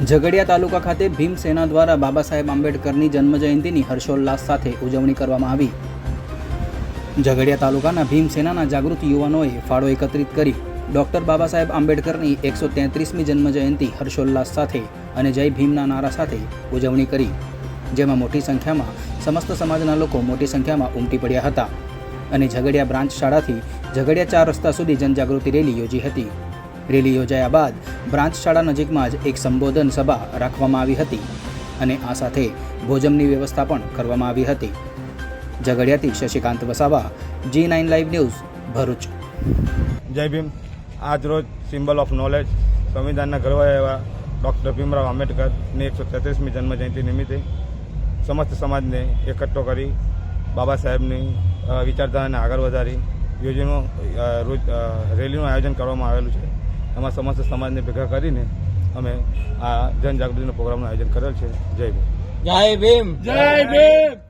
ઝઘડિયા તાલુકા ખાતે ભીમસેના દ્વારા બાબા સાહેબ આંબેડકરની જન્મજયંતિની હર્ષોલ્લાસ સાથે ઉજવણી કરવામાં આવી. ઝઘડિયા તાલુકાના ભીમસેનાના જાગૃત યુવાનોએ ફાળો એકત્રિત કરી ડૉક્ટર બાબા સાહેબ આંબેડકરની એકસો તેત્રીસમી જન્મજયંતિ હર્ષોલ્લાસ સાથે અને જય ભીમના નારા સાથે ઉજવણી કરી, જેમાં મોટી સંખ્યામાં સમસ્ત સમાજના લોકો મોટી સંખ્યામાં ઉમટી પડ્યા હતા અને ઝઘડિયા બ્રાન્ચ શાળાથી ઝઘડિયા ચાર રસ્તા સુધી જનજાગૃતિ રેલી યોજી હતી. રેલી યોજાયા બાદ બ્રાન્ચ શાળા નજીકમાં જ એક સંબોધન સભા રાખવામાં આવી હતી અને આ સાથે ભોજનની વ્યવસ્થા પણ કરવામાં આવી હતી. ઝઘડિયાથી Shashikant Vasava G nine live news Bharuch. જય ભીમ. આજરોજ સિમ્બલ ઓફ નોલેજ સંવિધાનના ઘડવાયા એવા ડૉક્ટર ભીમરાવ આંબેડકરની એકસો તેત્રીસમી જન્મજયંતિ નિમિત્તે સમસ્ત સમાજને એકઠો કરી બાબા સાહેબની વિચારધારાને આગળ વધારી યોજનો રેલીનું આયોજન કરવામાં આવેલું છે. એમાં સમસ્ત સમાજને ભેગા કરીને અમે આ જનજાગૃતિનો પ્રોગ્રામનું આયોજન કરેલ છે. જય ભીમ. જય ભીમ. જય ભીમ.